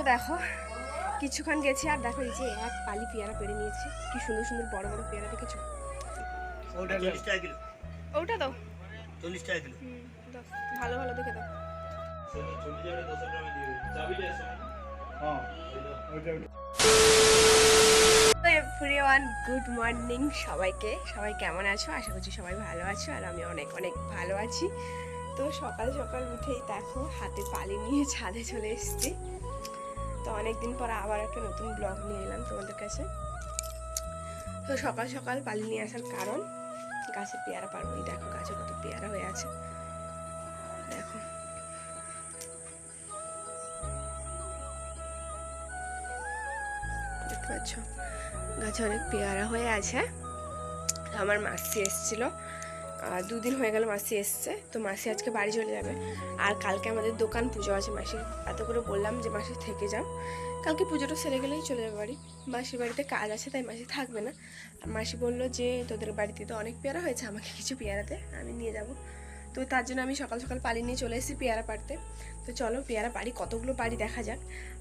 তো দেখো কিছুক্ষণ গেছি আর দেখো এই যে এক পালি পেয়ারা পেরে নিয়েছি। কি সুন্দর সুন্দর বড় বড় পেয়ারা দেখেছ? ওটা দাও। চল্লিশ টাকা কিলো। ভালো ভালো দেখে দাও। এভরিওয়ান গুড মর্নিং সবাইকে। সবাই কেমন আছো? আশা করছি সবাই ভালো আছো আর আমি অনেক অনেক ভালো আছি। তো সকাল সকাল উঠেই দেখো হাতে পালি নিয়ে ছাদে চলে এসেছি। তো অনেকদিন পর আবার একটা নতুন ব্লগ নিয়ে এলাম তোমাদের কাছে। তো সকাল সকাল পালি নিয়ে আসার কারণ, গাছে পেয়ারা পারব দেখো, গাছে কত পেয়ারা হয়ে আছে। দেখো। দেখতে পাচ্ছ? গাছে অনেক পেয়ারা হয়ে আছে। আমার মাসি এসেছিল। দুদিন হয়ে গেল মাসি এসছে, তো মাসি আজকে বাড়ি চলে যাবে। আর কালকে আমাদের দোকান পুজো আছে মাসি এত করে বললাম যে মাসি থেকে যাও। কালকে পুজোটা সেরে গেলেই চলে যাবে বাড়ি। মাসির বাড়িতে কাজ আছে, তাই মাসি থাকবে না। মাসি বলল যে, তোদের বাড়িতে তো অনেক পেয়ারা হয়েছে, আমাকে কিছু পেয়ারাতে আমি নিয়ে যাব। তো তার জন্য আমি সকাল সকাল পাড়ি নিয়ে চলে এসেছি পেয়ারা পাড়তে। তো চলো পেয়ারা পাড়ি, কতগুলো পাড়ি দেখা যাক।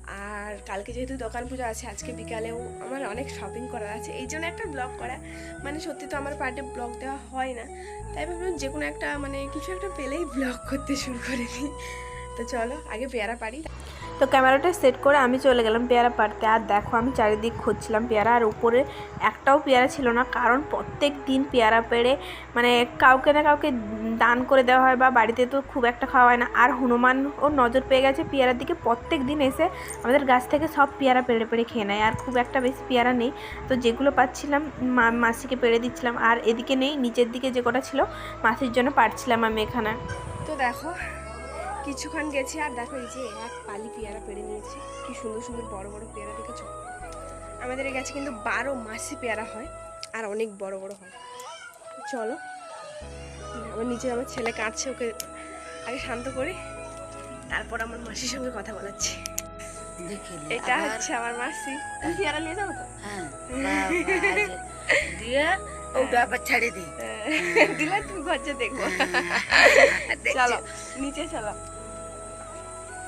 আর কালকে যেহেতু দোকান পুজো আছে, আজকে বিকালেও আমার অনেক শপিং করার আছে। এই জন্য একটা ব্লগ করা। মানে সত্যি তো আমার পার্টে ব্লগ দেওয়া হয় না। তাই ভাবলাম যে কোনো একটা মানে কিছু একটা পেলেই ব্লগ করতে শুরু করে দিই। তো চলো আগে পেয়ারা পাড়ি। তো ক্যামেরাটা সেট করে আমি চলে গেলাম পেয়ারা পাড়তে। আর দেখো আমি চারিদিক খুঁজছিলাম পেয়ারা আর উপরে একটাও পেয়ারা ছিল না কারণ প্রত্যেক দিন পেয়ারা পেড়ে মানে কাউকে না কাউকে দান করে দেওয়া হয় বা বাড়িতে তো খুব একটা খাওয়া হয় না। আর হনুমান ও নজর পেয়ে গেছে পেয়ারার দিকে। প্রত্যেক দিন এসে আমাদের গাছ থেকে সব পেয়ারা পেড়ে পেড়ে খেয়ে নেয় আর খুব একটা বেশি পেয়ারা নেই। তো যেগুলো পাচ্ছিলাম মা মাসিকে পেড়ে দিচ্ছিলাম। আর এদিকে নেই নিচের দিকে যে কটা ছিল মাসির জন্য পারছিলাম আমি এখানে। তো দেখো কিছুক্ষণ গেছি আর দেখো এই যে এক পালি পেয়ারা পেরে নিয়েছে। কি সুন্দর সুন্দর বড় বড় পেয়ারা দেখেছ? আমাদের এই গাছে কিন্তু বারো মাসে পেয়ারা হয় আর অনেক বড় বড় হয়। চলো আমার নিচে আমার ছেলে কাঁদছে ওকে আগে শান্ত করি তারপর আমার মাসির সঙ্গে কথা বলাচ্ছি। এটা হচ্ছে আমার মাসি। তুমি পেয়ারা নিয়ে যাব তো। হ্যাঁ, দিয়ে ওটা আবার ছেড়ে দিই দিলে তুমি ঘরছে দেখব চলো নিচে চলো।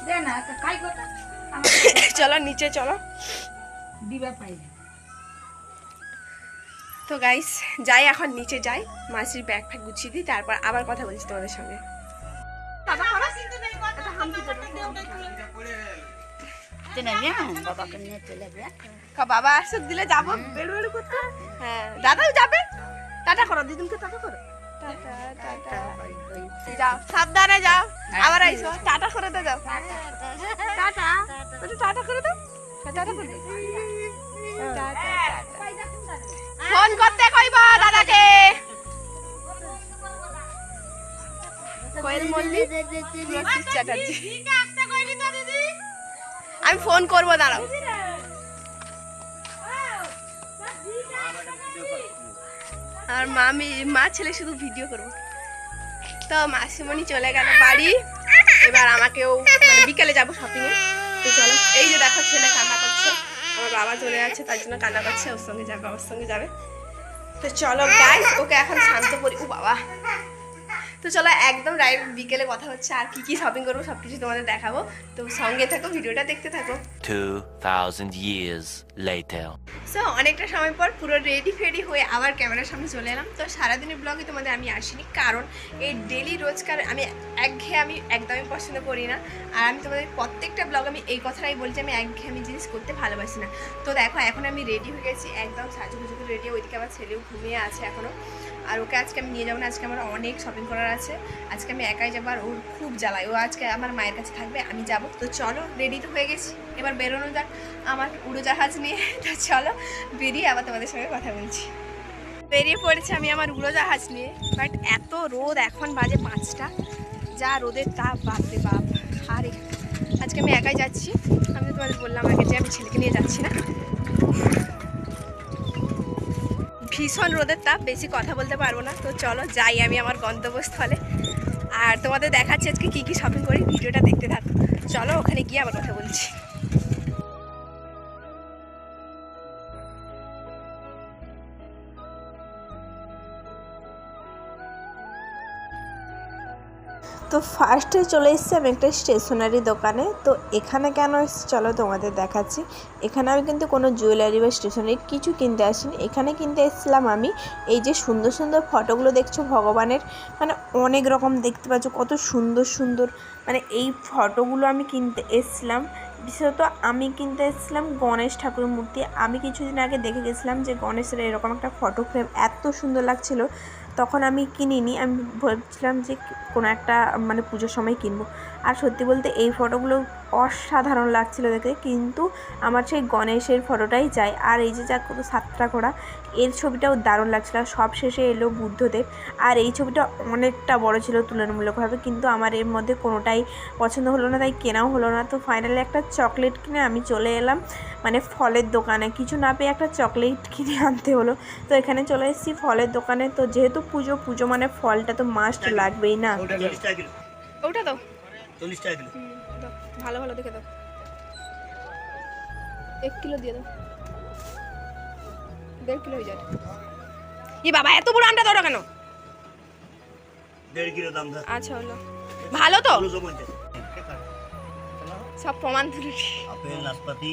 চলো নিচে চলো। তো গাইস যাই এখন নিচে যাই। মাসির ব্যাগ ফ্যাগ গুছিয়ে দিই তারপর আবার কথা বলছি তোমাদের সঙ্গে। বাবা আসুক দিলে যাব। বেড়ু বেড়ু করতে। হ্যাঁ। দাদাও যাবে। টাটা করো দিদুনকে টাটা করো। যাও সাবধানে যাও। আবার আইসো টাটা করে দে যাও। টাটা। একটু টাটা করে দাও। হ্যাঁ, টাটা করে দাও। Tata, tata. ফোন করতে কইবা দাদাকে। কোয়েল মল্লিক চ্যাটার্জি আমি ফোন করব দাঁড়াও। আর মামি মা ছেলে শুধু ভিডিও করব। তো মাসিমণি চলে গেল বাড়ি। এবার আমাকেও মানে বিকেলে যাব শপিংয়ে তো চলো, এই যে দেখো ছেলে কান্না করছে। আমার বাবা চলে যাচ্ছে, তার জন্য কান্না করছে, ওর সঙ্গে যাবে ওর সঙ্গে যাবে। তো চলো গাইস ওকে এখন শান্ত করি। ও বাবা। তো চলো একদম ডাইরেক্ট বিকেলে কথা হচ্ছে আর কি কি শপিং করব সব কিছু তোমাদের দেখাবো। তো সঙ্গে থাকো ভিডিওটা দেখতে থাকো। 2,000 years later. সো অনেকটা সময় পর পুরো রেডি ফেডি হয়ে আবার ক্যামেরার সামনে চলে এলাম। তো সারাদিনের ব্লগে তোমাদের আমি আসিনি কারণ এই ডেলি রোজকার আমি একঘেয়ে আমি একদমই পছন্দ করি না। আর আমি তোমাদের প্রত্যেকটা ব্লগ আমি এই কথাটাই বলছি আমি একঘেয়ে আমি জিনিস করতে ভালোবাসি না। তো দেখো এখন আমি রেডি হয়ে গেছি একদম সাজুগুজু রেডি ওইদিকে আমার ছেলেও ঘুমিয়ে আছে এখনও আর ওকে আজকে আমি নিয়ে যাব না আজকে আমার অনেক শপিং করার আছে। আজকে আমি একাই যাব আর ওর খুব জ্বালায়। ও আজকে আমার মায়ের কাছে থাকবে, আমি যাব। তো চলো রেডি তো হয়ে গেছি। এবার বেরোনো যাক। আমার উড়োজাহাজ নিয়ে। তো চলো, বেরিয়ে আবার তোমাদের সঙ্গে কথা বলছি। বেরিয়ে পড়েছে আমি আমার উড়োজাহাজ নিয়ে। বাট এত রোদ, এখন বাজে পাঁচটা। যা রোদের তাপ, বাপরে বাপ। আর আজকে আমি একাই যাচ্ছি। আমি তো তোমাদের বললাম আগে যে আমি ছেলেকে নিয়ে যাচ্ছি না। ভীষণ রোদের তাপ, বেশি কথা বলতে পারব না। তো চলো যাই আমি আমার গন্তব্যস্থলে। আর তোমাদের দেখাচ্ছি আজকে কী কী শপিং করি, ভিডিওটা দেখতে থাকো। চলো ওখানে গিয়ে আবার কথা বলছি। তো ফার্স্টে চলে এসেছি আমি একটা স্টেশনারি দোকানে। তো এখানে কেন এসেছি চলো তোমাদের দেখাচ্ছি। এখানে আমি কিন্তু কোনো জুয়েলারি বা স্টেশনারি কিছু কিনতে আসিনি। এখানে কিনতে এসেছিলাম আমি এই যে সুন্দর সুন্দর ফটোগুলো দেখছ ভগবানের। মানে অনেক রকম দেখতে পাচ্ছ, কত সুন্দর সুন্দর। মানে এই ফটোগুলো আমি কিনতে এসেছিলাম। বিশেষত আমি কিনতে এসেছিলাম গণেশ ঠাকুরের মূর্তি। আমি কিছুদিন আগে দেখে গেছিলাম যে গণেশের এরকম একটা ফটো ফ্রেম এত সুন্দর লাগছিল। তখন আমি কিনিনি। আমি ভাবছিলাম যে কোনো একটা মানে পুজোর সময় কিনবো। আর সত্যি বলতে এই ফটোগুলো অসাধারণ লাগছিল দেখে কিন্তু আমার সেই গণেশের ফটোটাই চাই। আর এই যে যা সাতটা করা এর ছবিটাও দারুণ লাগছিল। আর সব শেষে এলো বুদ্ধদেব। আর এই ছবিটা অনেকটা বড় ছিল তুলনামূলকভাবে কিন্তু আমার এর মধ্যে কোনোটাই পছন্দ হলো না তাই কেনাও হলো না। তো ফাইনালি একটা চকলেট কিনে আমি চলে এলাম মানে ফলের দোকানে। কিছু না পেয়ে একটা চকলেট কিনে আনতে হলো। তো এখানে চলে এসেছি ফলের দোকানে। তো যেহেতু পুজো পুজো মানে ফলটা তো মাস্ট লাগবেই না। ওটা দাও। চল্লিশ টাকা কিলো। ভালো ভালো দেখে দাও। এক কিলো দিয়ে দাও। দেড় কিলো হয়ে যাবে। ই বাবা এত বড় আন্ডা দাও কেন? দেড় কিলো দাম আচ্ছা হলো। ভালো তো? সব প্রমাণ তুলে আপেল নাশপাতি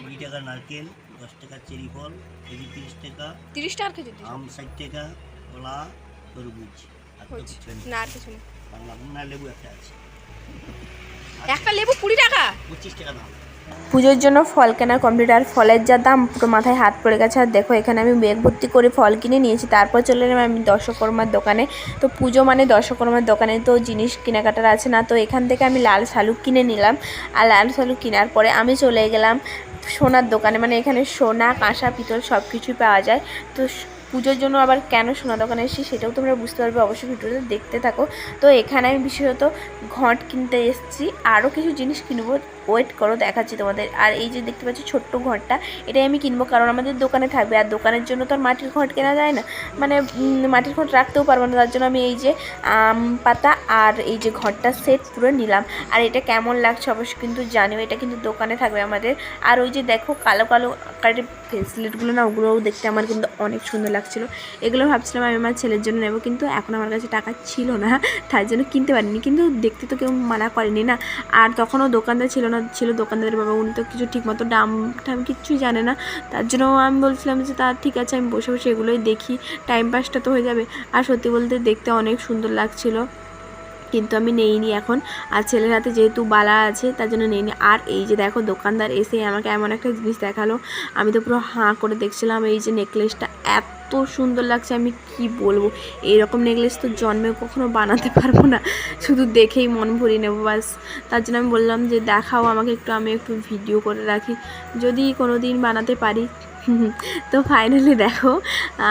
কুড়ি টাকা নারকেল দশ টাকা চেরি ফল কেজি তিরিশ টাকা। তিরিশ খেজুর দিস আম ষাট টাকা কলা তরমুজ। আর কিছু না আর কিছু নেই। বাংলা না লেবু একটা আছে। একটা লেবু কুড়ি টাকা? পঁচিশ টাকা দাম। পুজোর জন্য ফল কেনা কমপ্লিট আর ফলের যা দাম পুরো মাথায় হাত পড়ে গেছে। আর দেখো এখানে আমি বেগ ভর্তি করে ফল কিনে নিয়েছি। তারপর চলে এলাম আমি দর্শকর্মার দোকানে। তো পুজো মানে দর্শকর্মার দোকানে তো জিনিস কেনাকাটার আছে না। তো এখান থেকে আমি লাল শালুক কিনে নিলাম। আর লাল শালুক কেনার পরে আমি চলে গেলাম সোনার দোকানে। মানে এখানে সোনা কাঁসা পিতল সব কিছুই পাওয়া যায়। তো পুজোর জন্য আবার কেন সোনা দোকানে এসেছি সেটাও তোমরা বুঝতে পারবে, অবশ্যই ভিডিওতে দেখতে থাকো। তো এখানে আমি বিশেষত ঘট কিনতে এসেছি, আরও কিছু জিনিস কিনবো। ওয়েট করো, দেখাচ্ছি তোমাদের। আর এই যে দেখতে পাচ্ছি ছোট্ট ঘরটা, এটাই আমি কিনবো, কারণ আমাদের দোকানে থাকবে। আর দোকানের জন্য তো আর মাটির ঘট কেনা যায় না। মানে মাটির ঘট রাখতেও পারব না। তার জন্য আমি এই যে আম পাতা আর এই যে ঘরটা সেট পুরো নিলাম। আর এটা কেমন লাগছে অবশ্যই কিন্তু জানিও, এটা কিন্তু দোকানে থাকবে আমাদের। আর ওই যে দেখো, কালো কালো আকারের ফেসলেটগুলো না, ওগুলোও দেখতে আমার কিন্তু অনেক সুন্দর লাগছিল। এগুলো ভাবছিলাম আমি আমার ছেলের জন্য নেব, কিন্তু এখন আমার কাছে টাকা ছিল না। তার জন্য কিনতে পারিনি। কিন্তু দেখতে তো কেউ মানা করেনি না। আর তখনও দোকানদার ছিল না ছিল, দোকানদারের বাবা, উনি তো কিছু ঠিকমতো দাম টাম কিচ্ছুই জানে না। তার জন্য আমি বলছিলাম যে, তা ঠিক আছে, আমি বসে বসে এগুলোই দেখি টাইম পাসটা তো হয়ে যাবে। আর সত্যি বলতে দেখতে অনেক সুন্দর লাগছিল, কিন্তু আমি নেইনি এখন। আর ছেলের হাতে যেহেতু বালা আছে, তার জন্য নেইনি। আর এই যে দেখো, দোকানদার এসে আমাকে এমন একটা জিনিস দেখাল। আমি তো পুরো হাঁ করে দেখছিলাম, এই যে নেকলেসটা এত সুন্দর লাগছে, আমি কি বলব? এরকম নেকলেস তো জন্মে কখনো বানাতে পারব না। শুধু দেখেই মন ভরিয়ে নেব বাস তার জন্য আমি বললাম যে, দেখাও আমাকে একটু, আমি একটু ভিডিও করে রাখি। যদি কোনো দিন বানাতে পারি তো ফাইনালি দেখো,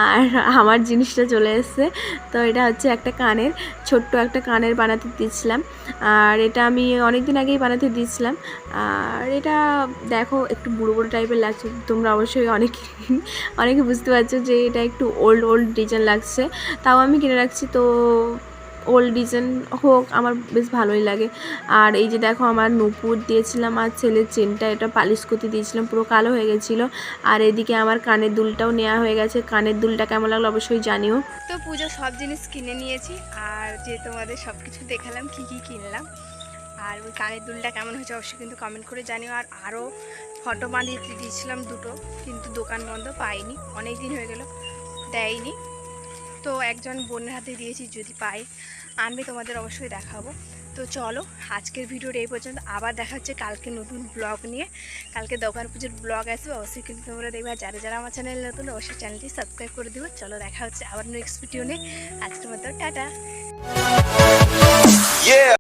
আর আমার জিনিসটা চলে এসছে। তো এটা হচ্ছে একটা কানের, ছোট্ট একটা কানের বানাতে দিয়েছিলাম আর এটা আমি অনেক দিন আগেই বানাতে দিয়েছিলাম আর এটা দেখো, একটু বুড়ো বুড়ো টাইপের লাগছে। তোমরা অবশ্যই অনেক, অনেকে বুঝতে পারছ যে এটা একটু ওল্ড ওল্ড ডিজাইন লাগছে। তাও আমি কিনে রাখছি, তো ওল্ড ডিজাইন হোক, আমার বেশ ভালোই লাগে। আর এই যে দেখো, আমার নুপুর দিয়েছিলাম আর ছেলের চেনটা, এটা পালিশ করতে দিয়েছিলাম, পুরো কালো হয়ে গেছিল। আর এদিকে আমার কানের দুলটাও নেওয়া হয়ে গেছে। কানের দুলটা কেমন লাগল অবশ্যই জানিও। তো পুজো সব জিনিস কিনে নিয়েছি, আর যে তোমাদের সব কিছু দেখালাম, কি কি কিনলাম, আর ওই কানের দুলটা কেমন হয়েছে অবশ্যই কিন্তু কমেন্ট করে জানিও। আর আরও ফটো বানিয়ে দিয়েছিলাম দুটো, কিন্তু দোকান বন্ধ পাইনি অনেক দিন হয়ে গেল, দেয়নি। তো একজন বোনের হাতে দিয়েছি, যদি পাই আনবে তোমাদের অবশ্যই দেখাবো। তো চলো, আজকের ভিডিওটা এই পর্যন্ত। আবার দেখা হচ্ছে কালকে নতুন ব্লগ নিয়ে। কালকে দোকান পুজোর ব্লগ আসবে, অবশ্যই কিন্তু তোমরা দেখবে। যারা যারা আমার চ্যানেল নতুন, অবশ্যই চ্যানেলটি সাবস্ক্রাইব করে দেবো। চলো, দেখা হচ্ছে আবার নেক্সট ভিডিও নিয়ে। আজকের মতো টাটা।